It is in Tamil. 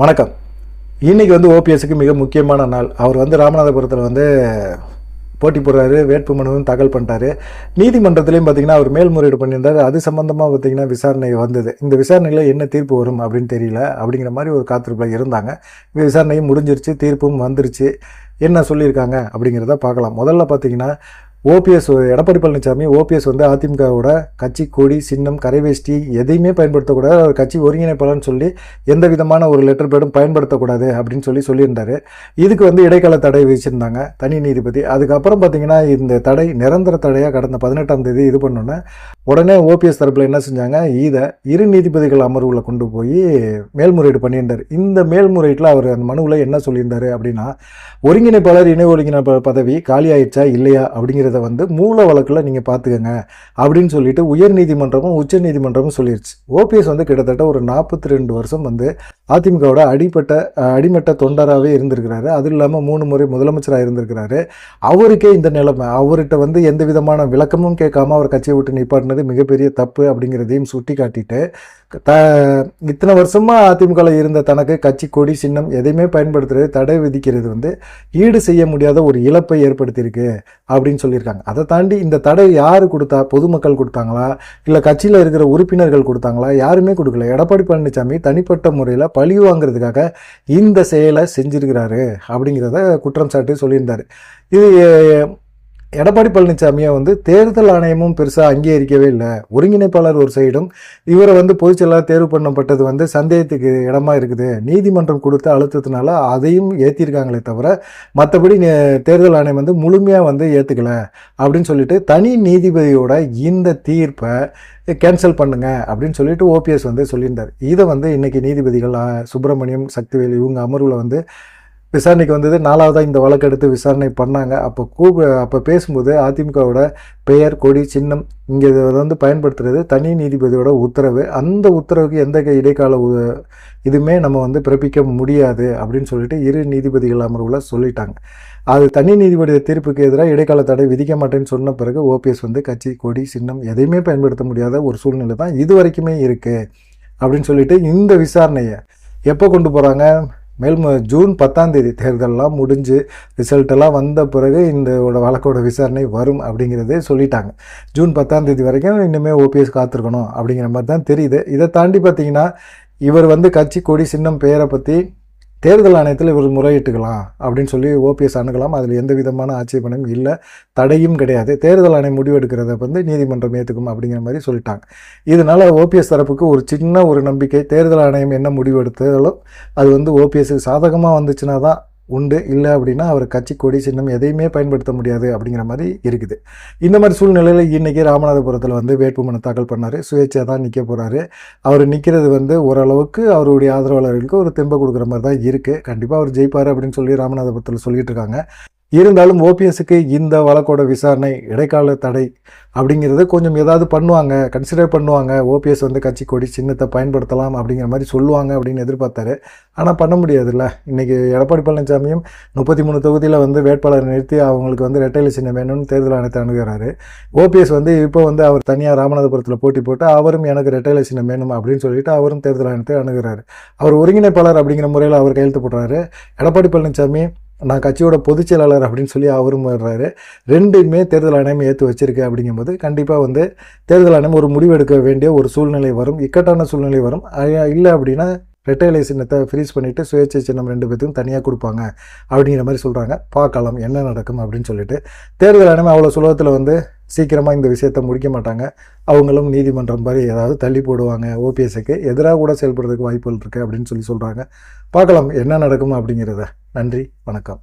வணக்கம். இன்னைக்கு வந்து ஓபிஎஸ்க்கு மிக முக்கியமான நாள். அவர் வந்து ராமநாதபுரத்தில் வந்து போட்டி போடுறாரு வேட்புமனுவும் தாக்கல் பண்ணிட்டாரு. நீதிமன்றத்திலையும் பார்த்தீங்கன்னா அவர் மேல்முறையீடு பண்ணியிருந்தாரு. அது சம்மந்தமாக பார்த்தீங்கன்னா விசாரணை வந்தது. இந்த விசாரணையில் என்ன தீர்ப்பு வரும் அப்படின்னு தெரியல. அப்படிங்கிற மாதிரி ஒரு காத்திருப்பில் இருந்தாங்க. விசாரணையும் முடிஞ்சிருச்சு தீர்ப்பும் வந்துருச்சு. என்ன சொல்லியிருக்காங்க அப்படிங்கிறத பார்க்கலாம். முதல்ல பார்த்தீங்கன்னா ஓபிஎஸ் எடப்பாடி பழனிசாமி ஓபிஎஸ் வந்து அதிமுகவோட கட்சி கொடி சின்னம் கரைவேஷ்டி எதையுமே பயன்படுத்தக்கூடாது. அவர் கட்சி ஒருங்கிணைப்பாளர்னு சொல்லி எந்த விதமான ஒரு லெட்டர் பேடும் பயன்படுத்தக்கூடாது அப்படின்னு சொல்லி சொல்லியிருந்தார். இதுக்கு வந்து இடைக்கால தடை விதிச்சிருந்தாங்க தனி நீதிபதி. அதுக்கப்புறம் பார்த்தீங்கன்னா இந்த தடை நிரந்தர தடையாக கடந்த பதினெட்டாம் தேதி இது பண்ணோன்னே உடனே ஓபிஎஸ் தரப்பில் என்ன செஞ்சாங்க இதை இரு நீதிபதிகள் அமர்வில் கொண்டு போய் மேல்முறையீடு பண்ணியிருந்தார். இந்த மேல்முறையீட்டில் அவர் அந்த மனுவில் என்ன சொல்லியிருந்தார் அப்படின்னா ஒருங்கிணைப்பாளர் இணை ஒருங்கிணைப்பாளர் பதவி காலியாயிடுச்சா இல்லையா அப்படிங்கிறது வந்து மூல வழக்கில் நீங்கள் பார்த்துக்கங்க அப்படின்னு சொல்லிட்டு உயர் நீதிமன்றமும் உச்ச நீதிமன்றமும் சொல்லிருச்சு ஓபிஎஸ் வந்து கிட்டத்தட்ட ஒரு நாற்பத்தி ரெண்டு வருஷம் வந்து அதிமுகவோட அடிப்பட்ட அடிமட்ட தொண்டராகவே இருந்திருக்கிறாரு. அதுவும் இல்லாமல் மூணு முறை முதலமைச்சராக இருந்திருக்கிறாரு. அவருக்கே இந்த நிலைமை. அவர்கிட்ட வந்து எந்த விதமான விளக்கமும் கேட்காம அவர் கட்சியை விட்டு நிப்பாட்டினது மிகப்பெரிய தப்பு அப்படிங்கிறதையும் சுட்டி காட்டிட்டு த இத்தனை வருஷமா அதிமுகவில் இருந்த தனக்கு கட்சி கொடி சின்னம் எதையுமே பயன்படுத்துறது தடை விதிக்கிறது வந்து ஈடு செய்ய முடியாத ஒரு இழப்பை ஏற்படுத்தியிருக்கு அப்படின்னு சொல்லியிருக்காங்க. அதை தாண்டி இந்த தடை யார் கொடுத்தா பொதுமக்கள் கொடுத்தாங்களா? இல்லை கட்சியில் இருக்கிற உறுப்பினர்கள் கொடுத்தாங்களா? யாருமே கொடுக்கல. எடப்பாடி பழனிசாமி தனிப்பட்ட முறையில் பழி வாங்குறதுக்காக இந்த செயலை செஞ்சிருக்கிறாரு அப்படிங்கிறத குற்றம் சாட்டி சொல்லியிருந்தார். இது எடப்பாடி பழனிசாமியை வந்து தேர்தல் ஆணையமும் பெருசாக அங்கீகரிக்கவே இல்லை. ஒருங்கிணைப்பாளர் ஒரு சைடும் இவரை வந்து பொதுச்செயலாளர் தேர்வு பண்ணப்பட்டது வந்து சந்தேகத்துக்கு இடமா இருக்குது. நீதிமன்றம் கொடுத்த அழுத்தத்தினால அதையும் ஏற்றிருக்காங்களே தவிர மற்றபடி தேர்தல் ஆணையம் வந்து முழுமையாக வந்து ஏற்றுக்கல அப்படின்னு சொல்லிட்டு தனி நீதிபதியோட இந்த தீர்ப்பை கேன்சல் பண்ணுங்க அப்படின்னு சொல்லிட்டு ஓபிஎஸ் வந்து சொல்லியிருந்தார். இதை வந்து இன்னைக்கு நீதிபதிகள் சுப்பிரமணியம் சக்திவேல் இவங்க அமர்வில் வந்து விசாரணைக்கு வந்தது. நாலாவதாக இந்த வழக்கு எடுத்து விசாரணை பண்ணாங்க. அப்போ கூ அப்போ பேசும்போது அதிமுகவோட பெயர் கொடி சின்னம் இங்கே இதை வந்து பயன்படுத்துறது தனி நீதிபதியோட உத்தரவு. அந்த உத்தரவுக்கு எந்த இடைக்கால உ- இதுவுமே நம்ம வந்து பிறப்பிக்க முடியாது அப்படின்னு சொல்லிட்டு இரு நீதிபதிகள் அமர்வில் சொல்லிட்டாங்க. அது தனி நீதிபதி தீர்ப்புக்கு எதிராக இடைக்கால தடை விதிக்க மாட்டேன்னு சொன்ன பிறகு ஓபிஎஸ் வந்து கட்சி கொடி சின்னம் எதையுமே பயன்படுத்த முடியாத ஒரு சூழ்நிலை தான் இது வரைக்குமே இருக்குது அப்படின்னு சொல்லிட்டு இந்த விசாரணையை எப்போ கொண்டு போகிறாங்க மேலும் ஜூன் பத்தாம் தேதி தேர்தலெல்லாம் முடிஞ்சு ரிசல்ட்டெல்லாம் வந்த பிறகு இந்த ஒரு வழக்கோட விசாரணை வரும் அப்படிங்கிறதே சொல்லிட்டாங்க. ஜூன் பத்தாம் தேதி வரைக்கும் இன்னுமே ஓபிஎஸ் காத்திருக்கணும் அப்படிங்கிற மாதிரி தான் தெரியுது. இதை தாண்டி பார்த்தீங்கன்னா இவர் வந்து கட்சி கொடி சின்னம் பெயரை பற்றி தேர்தல் ஆணையத்தில் இவர் முறையிட்டுக்கலாம் அப்படின்னு சொல்லி ஓபிஎஸ் அணுகலாம். அதில் எந்த விதமான ஆட்சேபனையும் இல்லை தடையும் கிடையாது. தேர்தல் ஆணையம் முடிவெடுக்கிறத வந்து நீதிமன்றம் ஏற்றுக்கும் அப்படிங்கிற மாதிரி சொல்லிட்டாங்க. இதனால ஓபிஎஸ் தரப்புக்கு ஒரு சின்ன ஒரு நம்பிக்கை தேர்தல் ஆணையம் என்ன முடிவெடுத்தாலும் அது வந்து ஓபிஎஸ்க்கு சாதகமாக வந்துச்சுன்னா தான் உண்டு. இல்லை அப்படின்னா அவர் கட்சி கொடி சின்னம் எதையுமே பயன்படுத்த முடியாது அப்படிங்கிற மாதிரி இருக்குது. இந்த மாதிரி சூழ்நிலையில் இன்றைக்கி ராமநாதபுரத்தில் வந்து வேட்புமனு தாக்கல் பண்ணார். சுயேட்சையாக தான் நிற்க போகிறாரு அவர் நிற்கிறது வந்து ஓரளவுக்கு அவருடைய ஆதரவாளர்களுக்கு ஒரு தெம்பை கொடுக்குற மாதிரி தான் இருக்குது கண்டிப்பாக அவர் ஜெயிப்பார் அப்படின்னு சொல்லி ராமநாதபுரத்தில் சொல்லிட்டு இருக்காங்க. இருந்தாலும் ஓபிஎஸ்க்கு இந்த வழக்கோட விசாரணை இடைக்கால தடை அப்படிங்கிறது கொஞ்சம் ஏதாவது பண்ணுவாங்க கன்சிடர் பண்ணுவாங்க. ஓபிஎஸ் வந்து கட்சி கொடி சின்னத்தை பயன்படுத்தலாம் அப்படிங்கிற மாதிரி சொல்லுவாங்க அப்படின்னு எதிர்பார்த்தாரு. ஆனால் பண்ண முடியாதுல்ல. இன்றைக்கி எடப்பாடி பழனிசாமியும் முப்பத்தி மூணு தொகுதியில் வந்து வேட்பாளர் நிறுத்தி அவங்களுக்கு வந்து ரெட்டையில சின்னம் வேணும்னு தேர்தல் ஆணையத்தை அணுகிறாரு. ஓபிஎஸ் வந்து இப்போ வந்து அவர் தனியாக ராமநாதபுரத்தில் போட்டி போட்டு அவரும் எனக்கு ரெட்டையில சின்னம் வேணும் அப்படின்னு சொல்லிட்டு அவரும் தேர்தல் ஆணையத்தை அணுகிறாரு. அவர் ஒருங்கிணைப்பாளர் அப்படிங்கிற முறையில் அவர் கையெழுத்து போடுறாரு. எடப்பாடி பழனிசாமி நான் கட்சியோட பொதுச் செயலாளர் அப்படின்னு சொல்லி அவரும் வர்றாரு. ரெண்டுமே தேர்தல் ஆணையம் ஏற்று வச்சிருக்கு அப்படிங்கும்போது கண்டிப்பாக வந்து தேர்தல் ஆணையம் ஒரு முடிவு எடுக்க வேண்டிய ஒரு சூழ்நிலை வரும். இக்கட்டான சூழ்நிலை வரும். இல்லை அப்படின்னா ரெட்டை இலை சின்னத்தை ஃப்ரீஸ் பண்ணிவிட்டு சுயேட்சை சின்னம் ரெண்டு பேத்துக்கும் தனியாக கொடுப்பாங்க அப்படிங்கிற மாதிரி சொல்கிறாங்க பார்க்கலாம் என்ன நடக்கும் அப்படின்னு சொல்லிட்டு. தேர்தல் ஆணையம் அவ்வளோ சுலபத்தில் வந்து சீக்கிரமாக இந்த விஷயத்தை முடிக்க மாட்டாங்க. அவங்களும் நீதிமன்றம் மாதிரி ஏதாவது தள்ளி போடுவாங்க. ஓபிஎஸ்க்கு எதிராக கூட செயல்படுறதுக்கு வாய்ப்புகள் இருக்குது அப்படின்னு சொல்லி சொல்கிறாங்க பார்க்கலாம் என்ன நடக்கும் அப்படிங்கிறத. நன்றி. வணக்கம்.